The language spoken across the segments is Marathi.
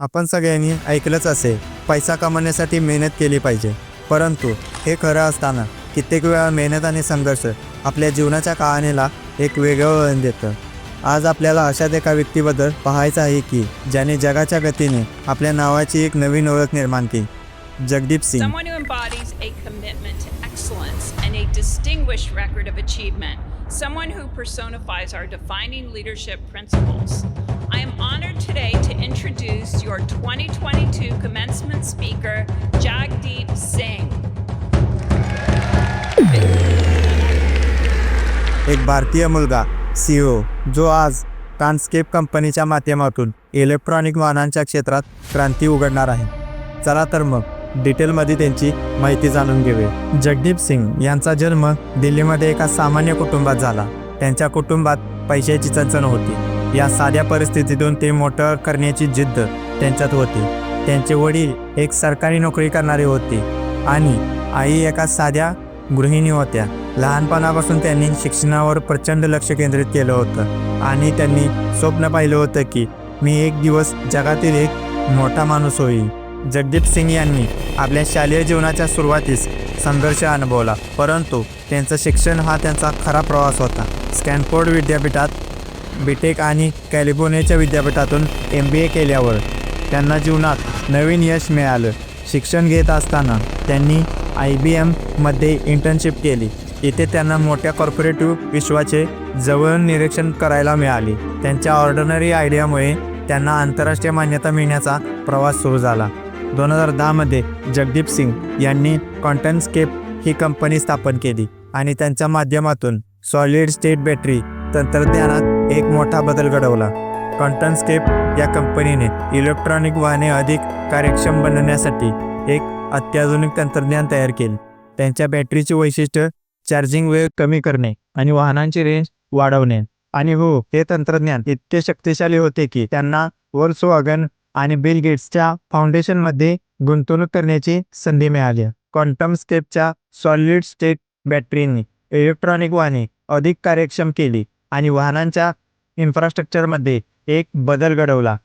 आपण सगळ्यांनी ऐकलंच असेल पैसा कमवण्यासाठी मेहनत केली पाहिजे परंतु हे खरं असताना कित्येक वेळा मेहनत आणि संघर्ष आपल्या जीवनाच्या कहाणीला एक वेगळं वळण देतं आज आपल्याला अशाच एका व्यक्तीबद्दल पाहायचं आहे की ज्याने जगाच्या गतीने आपल्या नावाची एक नवीन ओळख निर्माण केली Jagdeep Singh Someone who. Someone who personifies our defining leadership principles. I am honored today to introduce your 2022 commencement speaker, Jagdeep Singh. एक भारतीय मुलगा सी ओ जो आज ट्रान्सकेप कंपनीच्या माध्यमातून इलेक्ट्रॉनिक वाहनांच्या क्षेत्रात क्रांती उघडणार आहे. चला तर मग डिटेलमध्ये त्यांची माहिती जाणून घेऊया. जगदीप सिंग यांचा जन्म दिल्लीमध्ये एका सामान्य कुटुंबात झाला. त्यांच्या कुटुंबात पैशाची चणचण होती. या साध्या परिस्थितीतून ते मोठं करण्याची जिद्द त्यांच्यात होती. त्यांचे वडील एक सरकारी नोकरी करणारे होते आणि आई एका साध्या गृहिणी होत्या. लहानपणापासून त्यांनी शिक्षणावर प्रचंड लक्ष केंद्रित केलं होतं आणि त्यांनी स्वप्न पाहिलं होतं की मी एक दिवस जगातील एक मोठा माणूस होईल जगदीप सिंग यांनी आपल्या शालेय जीवनाच्या सुरुवातीस संघर्ष अनुभवला परंतु त्यांचं शिक्षण हा त्यांचा खरा प्रवास होता. स्टॅनफोर्ड विद्यापीठात बीटेक आणि कॅलिफोर्नियाच्या विद्यापीठातून एम बी ए केल्यावर त्यांना जीवनात नवीन यश मिळालं. शिक्षण घेत असताना त्यांनी आय बी एममध्ये इंटर्नशिप केली. इथे त्यांना मोठ्या कॉर्पोरेटिव्ह विश्वाचे जवळ निरीक्षण करायला मिळाले. त्यांच्या ऑर्डनरी आयडियामुळे त्यांना आंतरराष्ट्रीय मान्यता मिळण्याचा प्रवास सुरू झाला. दोन हजार दहामध्ये जगदीप सिंग यांनी कॉन्टनस्केप ही कंपनी स्थापन केली आणि त्यांच्या माध्यमातून सॉलिड स्टेट बॅटरी तंत्रज्ञानात एक मोठा बदल घडवला. कॉन्टनस्केप या कंपनीने इलेक्ट्रॉनिक वाहने अधिक कार्यक्षम बनवण्यासाठी एक अत्याधुनिक तंत्रज्ञान तयार केले. त्यांच्या बॅटरीचे वैशिष्ट्य चार्जिंग वेळ कमी करणे आणि वाहनांची रेंज वाढवणे. आणि हो हे तंत्रज्ञान इतके शक्तिशाली होते की त्यांना वर्स वॅगन आणि बिल गेट्सच्या फाउंडेशनमध्ये गुंतवणूक करण्याची संधी मिळाली. क्वांटम सॉलिड स्टेट बॅटरीने इलेक्ट्रॉनिक वाहने अधिक कार्यक्षम केली. आणि वाहनांच्या इन्फ्रास्ट्रक्चरमध्ये एक बदल घडवला.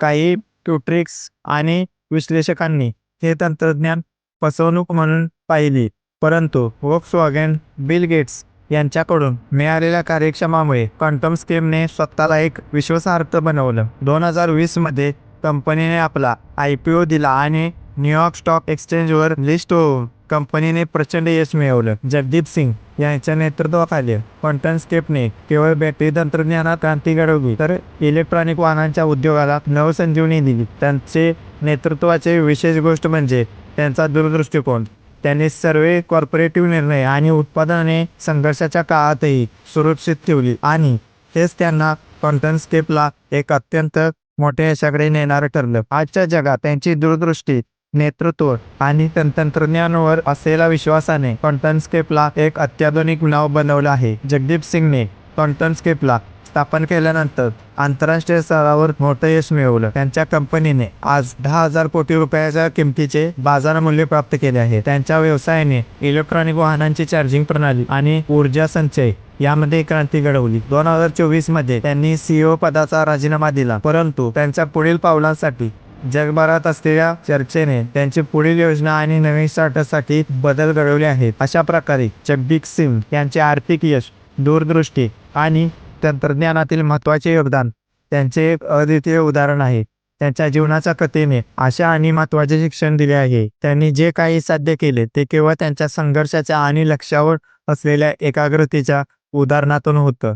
काही ट्युट्रिक्स आणि विश्लेषकांनी हे तंत्रज्ञान फसवणूक म्हणून पाहिली. परंतु वॉक्सवॅगन बिल गेट्स यांच्याकडून मिळालेल्या कार्यक्षमामुळे क्वांटम स्कीमने स्वतःला एक विश्वासार्थ बनवलं. दोन हजार वीसमध्ये कंपनीने आपला आय पी ओ दिला आणि न्यूयॉर्क स्टॉक एक्सचेंजवर लिस्ट होऊन कंपनीने प्रचंड यश मिळवलं. जगदीप सिंग यांच्या नेतृत्वाखाली क्वांटम स्केपने केवळ बॅटरी तंत्रज्ञानात क्रांती घडवली तर इलेक्ट्रॉनिक वाहनांच्या उद्योगाला नवसंजीवनी दिली. त्यांचे नेतृत्वाचे विशेष गोष्ट म्हणजे त्यांचा दूरदृष्टिकोन. त्यांनी सर्व कॉर्पोरेटिव्ह निर्णय आणि उत्पादने संघर्षाच्या काळातही सुरक्षित ठेवली आणि हेच त्यांना कॉन्टनस्केपला एक अत्यंत मोठ्या यशाकडे नेणारं ठरलं. आजच्या जगात त्यांची दूरदृष्टी नेतृत्व आणि तंत्रज्ञानावर असलेल्या विश्वासाने कॉन्टनस्केपला एक अत्याधुनिक नाव बनवलं आहे. जगदीप सिंगने कॉन्टनस्केपला स्थापन केल्यानंतर आंतरराष्ट्रीय स्तरावर मोठं यश मिळवलं. त्यांच्या कंपनीने आज दहा हजार कोटी रुपयाच्या किमतीचे बाजारमूल्य प्राप्त केले आहे. त्यांच्या व्यवसायाने इलेक्ट्रॉनिक वाहनांची चार्जिंग प्रणाली आणि ऊर्जा संचय यामध्ये क्रांती घडवली. दोन हजार चोवीसमध्ये त्यांनी सीईओ पदाचा राजीनामा दिला परंतु त्यांच्या पुढील पावलांसाठी जगभरात असलेल्या चर्चेने त्यांची पुढील योजना आणि नवीन स्टार्टअपसाठी बदल घडवले आहेत. अशा प्रकारे जगदीप सिंग यांचे आर्थिक यश दूरदृष्टी आणि तंत्रज्ञानातील महत्त्वाचे योगदान त्यांचे एक अद्वितीय उदाहरण आहे. त्यांच्या जीवनाच्या कथेने आशा आणि महत्त्वाचे शिक्षण दिले आहे. त्यांनी जे काही साध्य केले ते केवळ त्यांच्या संघर्षाच्या आणि लक्षावर असलेल्या एकाग्रतेच्या उदाहरणातून होतं.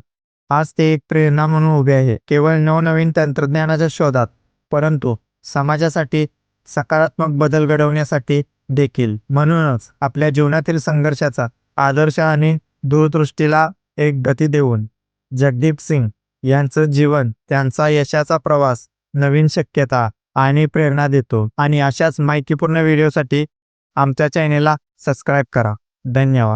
आज ते एक प्रेरणा म्हणून उभे आहे. केवळ नवनवीन तंत्रज्ञानाच्या शोधात परंतु समाजासाठी सकारात्मक बदल घडवण्यासाठी देखील. म्हणूनच आपल्या जीवनातील संघर्षाचा आदर्श आणि दूरदृष्टीला एक गती देऊन जगदीप सिंग यांचं जीवन त्यांचा यशाचा प्रवास नवीन शक्यता आणि प्रेरणा देतो. आणि अशाच माहितीपूर्ण व्हिडिओसाठी आमच्या चॅनेलला सबस्क्राईब करा. धन्यवाद.